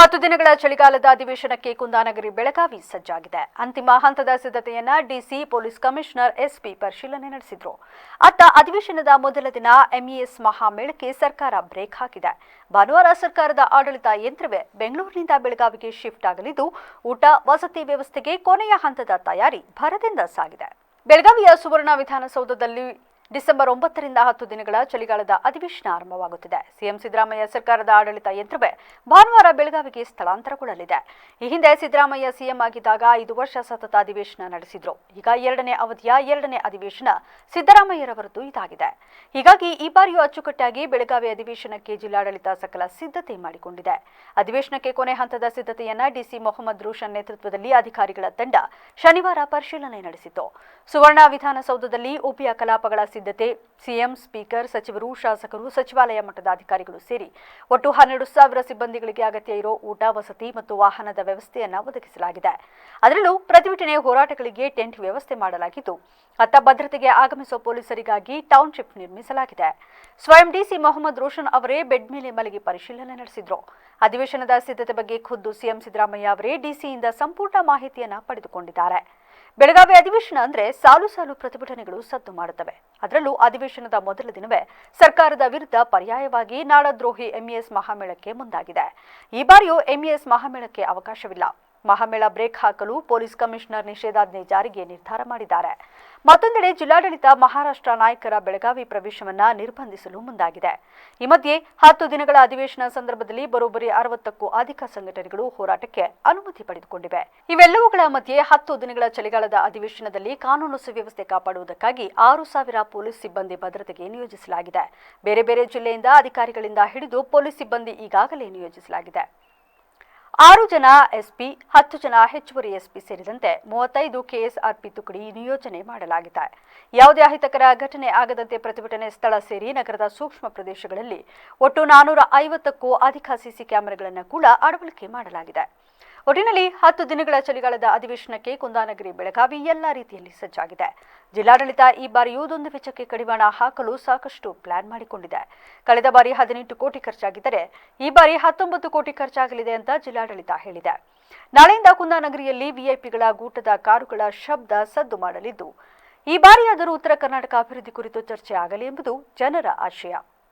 ಹತ್ತು ದಿನಗಳ ಚಳಿಗಾಲದ ಅಧಿವೇಶನಕ್ಕೆ ಕುಂದಾನಗರಿ ಬೆಳಗಾವಿ ಸಜ್ಜಾಗಿದೆ. ಅಂತಿಮ ಹಂತದ ಸಿದ್ಧತೆಯನ್ನ ಡಿಸಿ ಪೊಲೀಸ್ ಕಮಿಷನರ್ ಎಸ್ಪಿ ಪರಿಶೀಲನೆ ನಡೆಸಿದ್ರು. ಅತ್ತ ಅಧಿವೇಶನದ ಮೊದಲ ದಿನ ಎಂಇಎಸ್ ಮಹಾಮೇಳಕ್ಕೆ ಸರ್ಕಾರ ಬ್ರೇಕ್ ಹಾಕಿದೆ. ಭಾನುವಾರ ಸರ್ಕಾರದ ಆಡಳಿತ ಯಂತ್ರವೇ ಬೆಂಗಳೂರಿನಿಂದ ಬೆಳಗಾವಿಗೆ ಶಿಫ್ಟ್ ಆಗಲಿದ್ದು, ಊಟ, ವಸತಿ ವ್ಯವಸ್ಥೆಗೆ ಕೊನೆಯ ಹಂತದ ತಯಾರಿ ಭರದಿಂದ ಸಾಗಿದೆ. ಬೆಳಗಾವಿಯ ಸುವರ್ಣ ವಿಧಾನಸೌಧದಲ್ಲಿ ಡಿಸೆಂಬರ್ ಒಂಬತ್ತರಿಂದ ಹತ್ತು ದಿನಗಳ ಚಳಿಗಾಲದ ಅಧಿವೇಶನ ಆರಂಭವಾಗುತ್ತಿದೆ. ಸಿಎಂ ಸಿದ್ದರಾಮಯ್ಯ ಸರ್ಕಾರದ ಆಡಳಿತ ಯಂತ್ರವೇ ಭಾನುವಾರ ಬೆಳಗಾವಿಗೆ ಸ್ಥಳಾಂತರಗೊಳ್ಳಲಿದೆ. ಈ ಹಿಂದೆ ಸಿದ್ದರಾಮಯ್ಯ ಸಿಎಂ ಆಗಿದ್ದಾಗ ಐದು ವರ್ಷ ಸತತ ಅಧಿವೇಶನ ನಡೆಸಿದ್ರು. ಈಗ ಎರಡನೇ ಅವಧಿಯ ಎರಡನೇ ಅಧಿವೇಶನ ಸಿದ್ದರಾಮಯ್ಯರವರದ್ದು ಇದಾಗಿದೆ. ಹೀಗಾಗಿ ಈ ಬಾರಿಯೂ ಅಚ್ಚುಕಟ್ಟಾಗಿ ಬೆಳಗಾವಿ ಅಧಿವೇಶನಕ್ಕೆ ಜಿಲ್ಲಾಡಳಿತ ಸಕಲ ಸಿದ್ಧತೆ ಮಾಡಿಕೊಂಡಿದೆ. ಅಧಿವೇಶನಕ್ಕೆ ಕೊನೆ ಹಂತದ ಸಿದ್ಧತೆಯನ್ನ ಡಿಸಿ ಮೊಹಮ್ಮದ್ ರೋಷನ್ ನೇತೃತ್ವದಲ್ಲಿ ಅಧಿಕಾರಿಗಳ ತಂಡ ಶನಿವಾರ ಪರಿಶೀಲನೆ ನಡೆಸಿತು ಸುವರ್ಣ ವಿಧಾನಸೌಧದಲ್ಲಿ ಉಭಯ ಕಲಾಪಗಳ ಸಿದ್ಧತೆ. ಸಿಎಂ, ಸ್ಪೀಕರ್, ಸಚಿವರು, ಶಾಸಕರು, ಸಚಿವಾಲಯ ಮಟ್ಟದ ಅಧಿಕಾರಿಗಳು ಸೇರಿ ಒಟ್ಟು ಹನ್ನೆರಡು ಸಾವಿರ ಸಿಬ್ಬಂದಿಗಳಿಗೆ ಅಗತ್ಯ ಇರೋ ಊಟ, ವಸತಿ ಮತ್ತು ವಾಹನದ ವ್ಯವಸ್ಥೆಯನ್ನು ಒದಗಿಸಲಾಗಿದೆ. ಅದರಲ್ಲೂ ಪ್ರತಿಭಟನೆ ಹೋರಾಟಗಳಿಗೆ ಟೆಂಟ್ ವ್ಯವಸ್ಥೆ ಮಾಡಲಾಗಿದ್ದು, ಅತ್ತ ಭದ್ರತೆಗೆ ಆಗಮಿಸುವ ಪೊಲೀಸರಿಗಾಗಿ ಟೌನ್ಶಿಪ್ ನಿರ್ಮಿಸಲಾಗಿದೆ. ಸ್ವಯಂ ಡಿಸಿ ಮೊಹಮ್ಮದ್ ರೋಷನ್ ಅವರೇ ಬೆಡ್ ಮೇಲೆ ಮಲಗಿ ಪರಿಶೀಲನೆ ನಡೆಸಿದ್ರು. ಅಧಿವೇಶನದ ಸಿದ್ಧತೆ ಬಗ್ಗೆ ಖುದ್ದು ಸಿಎಂ ಸಿದ್ದರಾಮಯ್ಯ ಅವರೇ ಡಿಸಿಯಿಂದ ಸಂಪೂರ್ಣ ಮಾಹಿತಿಯನ್ನು ಪಡೆದುಕೊಂಡಿದ್ದಾರೆ. ಬೆಳಗಾವಿ ಅಧಿವೇಶನ ಅಂದ್ರೆ ಸಾಲು ಸಾಲು ಪ್ರತಿಭಟನೆಗಳು ಸದ್ದು ಮಾಡುತ್ತವೆ. ಅದರಲ್ಲೂ ಅಧಿವೇಶನದ ಮೊದಲ ದಿನವೇ ಸರ್ಕಾರದ ವಿರುದ್ಧ ಪರ್ಯಾಯವಾಗಿ ನಾಡದ್ರೋಹಿ ಎಂಇಎಸ್ ಮಹಾಮೇಳಕ್ಕೆ ಮುಂದಾಗಿದೆ. ಈ ಬಾರಿಯೂ ಎಂಇಎಸ್ ಮಹಾಮೇಳಕ್ಕೆ ಅವಕಾಶವಿಲ್ಲ. ಮಹಾಮೇಳ ಬ್ರೇಕ್ ಹಾಕಲು ಪೊಲೀಸ್ ಕಮಿಷನರ್ ನಿಷೇಧಾಜ್ಞೆ ಜಾರಿಗೆ ನಿರ್ಧಾರ ಮಾಡಿದ್ದಾರೆ. ಮತ್ತೊಂದೆಡೆ ಜಿಲ್ಲಾಡಳಿತ ಮಹಾರಾಷ್ಟ್ರ ನಾಯಕರ ಬೆಳಗಾವಿ ಪ್ರವೇಶವನ್ನ ನಿರ್ಬಂಧಿಸಲು ಮುಂದಾಗಿದೆ. ಈ ಮಧ್ಯೆ ಹತ್ತು ದಿನಗಳ ಅಧಿವೇಶನ ಸಂದರ್ಭದಲ್ಲಿ ಬರೋಬ್ಬರಿ ಅರವತ್ತಕ್ಕೂ ಅಧಿಕ ಸಂಘಟನೆಗಳು ಹೋರಾಟಕ್ಕೆ ಅನುಮತಿ ಪಡೆದುಕೊಂಡಿವೆ. ಇವೆಲ್ಲವುಗಳ ಮಧ್ಯೆ ಹತ್ತು ದಿನಗಳ ಚಳಿಗಾಲದ ಅಧಿವೇಶನದಲ್ಲಿ ಕಾನೂನು ಸುವ್ಯವಸ್ಥೆ ಕಾಪಾಡುವುದಕ್ಕಾಗಿ ಆರು ಸಾವಿರ ಪೊಲೀಸ್ ಸಿಬ್ಬಂದಿ ಭದ್ರತೆಗೆ ನಿಯೋಜಿಸಲಾಗಿದೆ. ಬೇರೆ ಬೇರೆ ಜಿಲ್ಲೆಯಿಂದ ಅಧಿಕಾರಿಗಳಿಂದ ಹಿಡಿದು ಪೊಲೀಸ್ ಸಿಬ್ಬಂದಿ ಈಗಾಗಲೇ ನಿಯೋಜಿಸಲಾಗಿದೆ. ಆರು ಜನ ಎಸ್ಪಿ, ಹತ್ತು ಜನ ಹೆಚ್ಚುವರಿ ಎಸ್ಪಿ ಸೇರಿದಂತೆ ಮೂವತ್ತೈದು ಕೆಎಸ್ಆರ್ಪಿ ತುಕಡಿ ನಿಯೋಜನೆ ಮಾಡಲಾಗಿದೆ. ಯಾವುದೇ ಅಹಿತಕರ ಘಟನೆ ಆಗದಂತೆ ಪ್ರತಿಭಟನೆ ಸ್ಥಳ ಸೇರಿ ನಗರದ ಸೂಕ್ಷ್ಮ ಪ್ರದೇಶಗಳಲ್ಲಿ ಒಟ್ಟು ನಾನೂರ ಐವತ್ತಕ್ಕೂ ಅಧಿಕ ಸಿಸಿ ಕ್ಯಾಮೆರಾಗಳನ್ನು ಕೂಡ ಅಳವಡಿಕೆ ಮಾಡಲಾಗಿದೆ. ಒಟ್ಟಿನಲ್ಲಿ ಹತ್ತು ದಿನಗಳ ಚಳಿಗಾಲದ ಅಧಿವೇಶನಕ್ಕೆ ಕುಂದಾನಗರಿ ಬೆಳಗಾವಿ ಎಲ್ಲ ರೀತಿಯಲ್ಲಿ ಸಜ್ಜಾಗಿದೆ. ಜಿಲ್ಲಾಡಳಿತ ಈ ಬಾರಿಯೂ ಯೋಧೊಂದು ವೆಚ್ಚಕ್ಕೆ ಕಡಿವಾಣ ಹಾಕಲು ಸಾಕಷ್ಟು ಪ್ಲಾನ್ ಮಾಡಿಕೊಂಡಿದೆ. ಕಳೆದ ಬಾರಿ ಹದಿನೆಂಟು ಕೋಟಿ ಖರ್ಚಾಗಿದ್ದರೆ ಈ ಬಾರಿ ಹತ್ತೊಂಬತ್ತು ಕೋಟಿ ಖರ್ಚಾಗಲಿದೆ ಅಂತ ಜಿಲ್ಲಾಡಳಿತ ಹೇಳಿದೆ. ನಾಳೆಯಿಂದ ಕುಂದಾನಗರಿಯಲ್ಲಿ ವಿಐಪಿಗಳ ಗೂಟದ ಕಾರುಗಳ ಶಬ್ದ ಸದ್ದು ಮಾಡಲಿದ್ದು, ಈ ಬಾರಿಯಾದರೂ ಉತ್ತರ ಕರ್ನಾಟಕ ಅಭಿವೃದ್ಧಿ ಕುರಿತು ಚರ್ಚೆ ಆಗಲಿ ಎಂಬುದು ಜನರ ಆಶಯ.